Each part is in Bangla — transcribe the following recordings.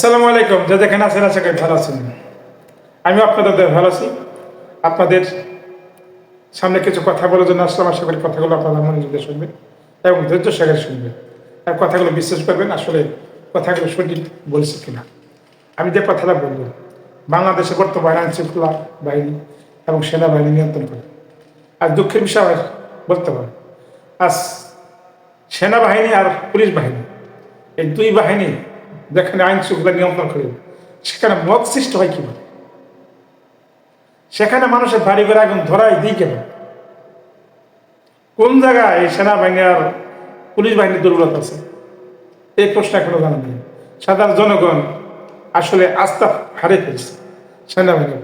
আসসালামু আলাইকুম। যে যেখানে আছেন, আশা করি ভালো আছেন। আমি আপনাদের ভালো আছি। আপনাদের সামনে কিছু কথা বলার জন্য আসলাম। আশা করি কথাগুলো আপনারা মনোযোগ দিয়ে শুনবেন এবং ধৈর্য সহকারে শুনবেন। আর কথাগুলো বিশ্বাস করবেন, আসলে কথাগুলো সঠিক বলছি কিনা। আমি যে কথাটা বলব, বাংলাদেশে বর্তমান আইন শৃঙ্খলা বাহিনী এবং সেনাবাহিনী নিয়ন্ত্রণ করে। আর দুঃখের বিষয় বলতে পারে আজ সেনাবাহিনী আর পুলিশ বাহিনী, এই দুই বাহিনী যেখানে আইন শৃঙ্খলা নিয়ন্ত্রণ করে, সেখানে মত সৃষ্টি হয় কীভাবে? সেখানে মানুষের বাড়ি ঘরে আগুন ধরাই দিই কেন? কোন জায়গায় সেনাবাহিনী আর পুলিশ বাহিনীর দুর্বলতা আছে? এই প্রশ্ন এখনও জানা নেই। সাধারণ জনগণ আসলে আস্থা হারিয়ে ফেলছে সেনাবাহিনী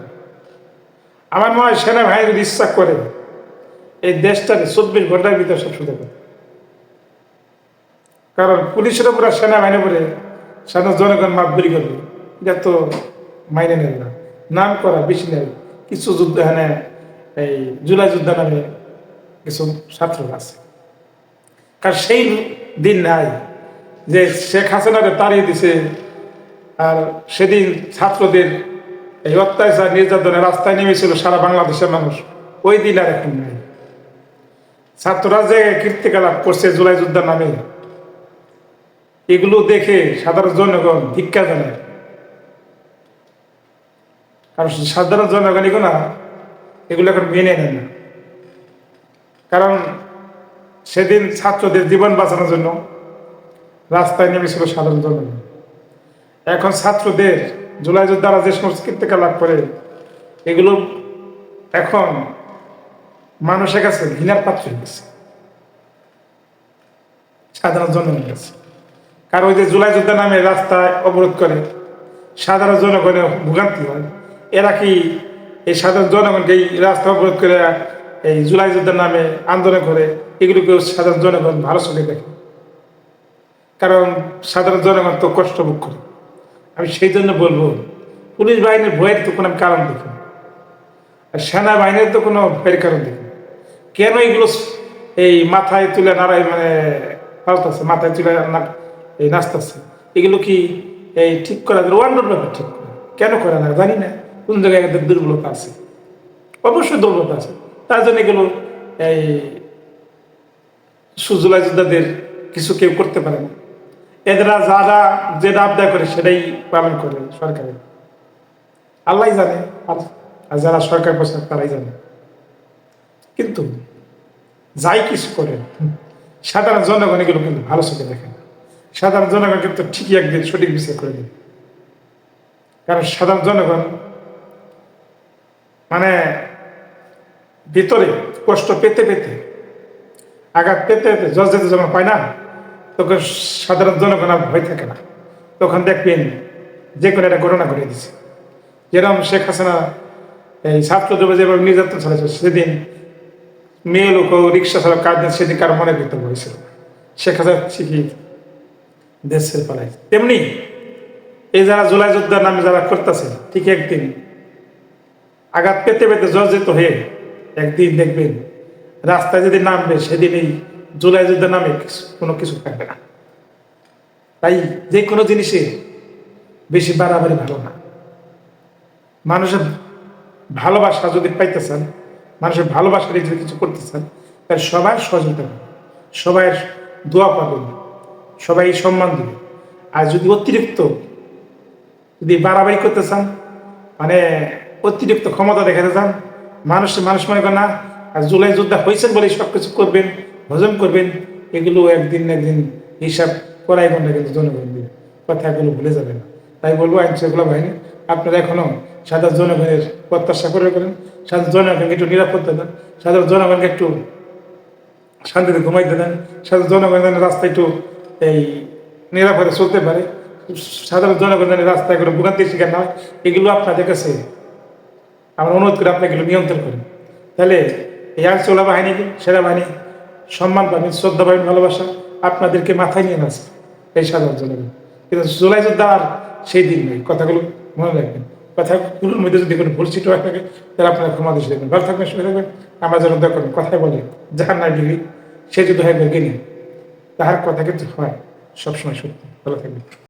আমার মনে হয় সেনাবাহিনী যদি ইচ্ছা করে, এই দেশটাকে চব্বিশ ঘণ্টার ভিতরে সব শুধু করে কারণ পুলিশের উপরে আর সেনাবাহিনীর উপরে সাধারণ জনগণ মাপদুরি করবে। এটা তো মাইনে নেবে না। নাম করা বেশি নেবে। কিছু যুদ্ধ এখানে, এই জুলাই যুদ্ধ নামে কিছু ছাত্র আছে। কারণ সেই দিন নাই যে শেখ হাসিনাকে তাড়িয়ে দিছে আর সেদিন ছাত্রদের এই অত্যাচার, নির্যাতনের রাস্তায় নেমেছিল সারা বাংলাদেশের মানুষ। ওই দিন আর এখন নাই। ছাত্ররা যে কীর্তিকলাপ করছে জুলাই যুদ্ধের নামে এগুলো দেখে সাধারণ জনগণ ভিক্ষা জানায় কারণ সাধারণ জনগণ এগুলো এগুলো এখন মেনে নেয় না। কারণ সেদিন ছাত্রদের জীবন বাঁচানোর জন্য রাস্তায় নেমেছিল সাধারণ জনগণ। এখন ছাত্রদের জুলাই যোদ্ধারা যে সমস্ত লাভ করে, এগুলো এখন মানুষের কাছে ঘৃণার পাত্র হয়ে গেছে। সাধারণ জনগণের কাছে। কারণ ওই যে জুলাই যোদ্ধা নামে রাস্তায় অবরোধ করে সাধারণ জনগণের ভোগান্তি হয়। এরা কি এই সাধারণ জনগণকে এই রাস্তা অবরোধ করে এই জুলাই যোদ্ধার নামে আন্দোলন করে এগুলোকে সাধারণ জনগণ ভালো চোখে দেখে। কারণ সাধারণ জনগণ তো কষ্ট ভোগ করে। আমি সেই জন্য বলব, পুলিশ বাহিনীর ভয়ের তো কোনো কারণ দেখি। আর সেনাবাহিনীর তো কোনো ভয়ের কারণ দেখি কেন এগুলো এই মাথায় তুলে নাড়াই মানে মাথায় তুলে না- এই নাচতেছে এগুলো কি এই ঠিক করা ওয়ান্ডার ব্যাপার ঠিক কেন করে না জানি না। কোন জায়গায় এদের দুর্বলতা আছে? অবশ্যই দুর্বলতা আছে। তার জন্য এগুলো এই সুজলা যোদ্ধাদের কিছু কেউ করতে পারে না। এদেরা যারা যেটা আবদায় করে সেটাই পালন করে সরকারের আল্লাহ জানে। আর যারা সরকার বসে তারাই জানে। কিন্তু যাই কিছু করেন সাধারণ জনগণ এগুলো কিন্তু ভালো চোখে দেখে না। সাধারণ জনগণ কিন্তু ঠিকই একদিন সঠিক বিচার করে দেবে। কারণ সাধারণ জনগণ মানে ভিতরে কষ্ট পেতে পেতে, আঘাত পেতে পেতে জজ যেতে যখন পায় না, তখন সাধারণ জনগণ আর ভয় থাকে না। তখন দেখবেন যে কোনো একটা ঘটনা ঘটে দিছে। যেরকম শেখ হাসিনা, এই ছাত্র ছাত্রদের যেভাবে নির্যাতন চালাচ্ছে সেদিন মেয়ে লোক রিক্সা চালক কাজ দেন সেদিন কারও মনে ভিতর হয়েছিল শেখ হাসিনা ঠিকই দেশ ছেড়ে পালাই তেমনি এই যারা জুলাই যোদ্ধার নামে যারা করতেছে, ঠিক একদিন আঘাত পেতে পেতে জর্জিত হয়ে একদিন দেখবেন রাস্তায় যদি নামবে, সেদিন এই জুলাই যুদ্ধের নামে কোনো কিছু থাকবে না। তাই যে কোনো জিনিসে বেশি বাড়াবাড়ি ভালো না। মানুষের ভালোবাসা যদি পাইতে চান মানুষের ভালোবাসা যদি কিছু করতে চান তাহলে সবাই সহযোগিতা সবাই দোয়া পাবেন সবাই সম্মান দেবে। আর যদি অতিরিক্ত যদি বাড়াবাড়ি করতে চান মানে অতিরিক্ত ক্ষমতা দেখাতে চান, মানুষ মানুষ মনে করে না, আর জুলাই যোদ্ধা হয়েছেন বলে সব কিছু করবেন, হজম করবেন, এগুলো একদিন একদিন হিসাব করাই গন্ডা কিন্তু জনগণ দিবে। কথাগুলো ভুলে যাবে না। তাই বলব আইন শৃঙ্খলা বাহিনী, আপনারা এখনও সাধারণ জনগণের প্রত্যাশা করে করেন সাধারণ জনগণকে একটু নিরাপত্তা দেন, সাধারণ জনগণকে একটু শান্তিতে ঘুমাইতে দেন, সাধারণ জনগণের রাস্তায় একটু এই নিরাপদে চলতে পারে। সাধারণ জনগণের রাস্তায় কোনো ভোগান্তির শিকার না এগুলো আপনাদের কাছে আমরা অনুরোধ করে আপনাকে এগুলো নিয়ন্ত্রণ করি। তাহলে এই আইনশৃঙ্খলা বাহিনী সেনাবাহিনী, সম্মান পাবেন, শ্রদ্ধা পাবেন, ভালোবাসা আপনাদেরকে মাথায় নিয়ে আসবে এই সাধারণ জনগণ। কিন্তু জুলাই যোদ্ধা আর সেই দিন নেই। কথাগুলো মনে রাখবেন। কথাগুলোর মধ্যে যদি কোনো ভুল ছিট হয়ে থাকে, তাহলে আপনারা ক্ষমা দেশে দেখবেন। ভালো থাকবেন, সুখে থাকবেন। আমরা যেন দয়া করবেন কথাই বলে যাহার নাই ডিগ্রি সে যদি হয় বেগে তাহার কথা কিন্তু হয়। সবসময় সত্যি। ভালো থাকবেন।